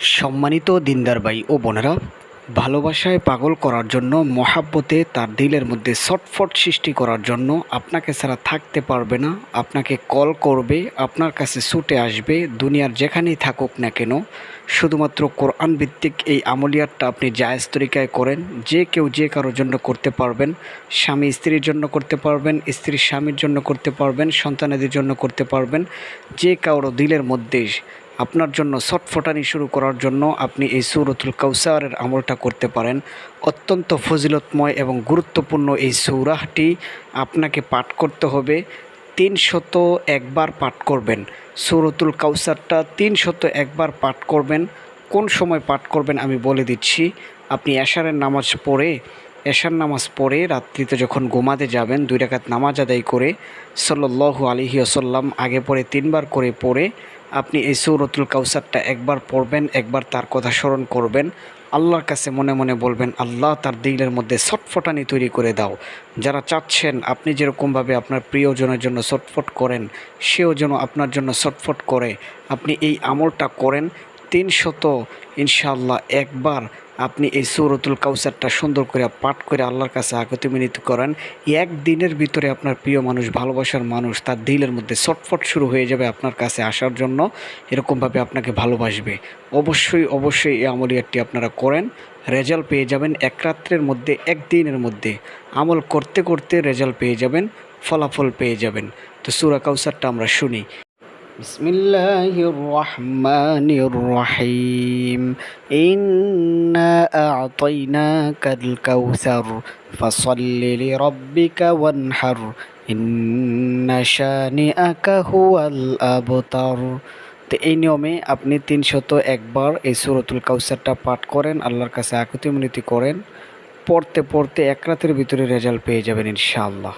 সম্মানিত দিনদার ভাই ও বোনেরা, ভালোবাসায় পাগল করার জন্য, মহাব্বতে তার দিলের মধ্যে ছটফট সৃষ্টি করার জন্য আপনাকে ছাড়া থাকতে পারবে না, আপনাকে কল করবে, আপনার কাছে ছুটে আসবে, দুনিয়ার যেখানেই থাকুক না কেন। শুধুমাত্র কোরআন ভিত্তিক এই আমলিয়াতটা আপনি জায়েজ তরিকায় করেন, যে কেউ যে কারোর জন্য করতে পারবেন, স্বামী স্ত্রীর জন্য করতে পারবেন, স্ত্রীর স্বামীর জন্য করতে পারবেন, সন্তানাদের জন্য করতে পারবেন, যে কারও দিলের মধ্যে আপনার জন্য ছটফটানি শুরু করার জন্য আপনি এই সৌরতুল কাউসারের আমলটা করতে পারেন। অত্যন্ত ফজিলতময় এবং গুরুত্বপূর্ণ এই সৌরাহটি আপনাকে পাঠ করতে হবে। তিন শত একবার পাঠ করবেন। সৌরতুল কাউসারটা তিন শত একবার পাঠ করবেন। কোন সময় পাঠ করবেন আমি বলে দিচ্ছি। আপনি এশারের নামাজ পড়ে, এশার নামাজ পড়ে রাত্রিতে যখন ঘুমাতে যাবেন, দুই রাকাত নামাজ আদায় করে সল্লু আলিহি আসাল্লাম আগে পরে তিনবার করে পড়ে আপনি এই সৌরতুল কাউসারটা একবার পড়বেন, একবার তার কথা স্মরণ করবেন। আল্লাহর কাছে মনে মনে বলবেন, আল্লাহ, তার দিলের মধ্যে ছটফটানি তৈরি করে দাও। যারা চাচ্ছেন আপনি যেরকমভাবে আপনার প্রিয়জনের জন্য ছটফট করেন, সেও যেন আপনার জন্য ছটফট করে। আপনি এই আমলটা করেন তিনশত ইনশাল্লাহ একবার আপনি এই সৌরতুল কাউসারটা সুন্দর করে পাঠ করে আল্লাহর কাছে আগতি মিনিত করেন। এক দিনের ভিতরে আপনার প্রিয় মানুষ, ভালোবাসার মানুষ তার দিলের মধ্যে ছটফট শুরু হয়ে যাবে আপনার কাছে আসার জন্য। এরকমভাবে আপনাকে ভালোবাসবে। অবশ্যই অবশ্যই এই আমলিয়াতটি আপনারা করেন। রেজাল্ট পেয়ে যাবেন এক রাত্রের মধ্যে একদিনের মধ্যে। আমল করতে করতে রেজাল্ট পেয়ে যাবেন, ফলাফল পেয়ে যাবেন। তো সুরা কাউসারটা আমরা শুনি। بسم الله الرحمن الرحيم إنا أعطيناك الكوثر فصل لربك وانحر إن شانئك هو الأبتر তো এই নিয়মে আপনি তিনশত একবার এই সুরতুল কাউসারটা পাঠ করেন আল্লাহর কাছে আকুতি মিনতি করেন পড়তে পড়তে এক রাতের ভিতরে রেজাল্ট পেয়ে যাবেন ইনশাআল্লাহ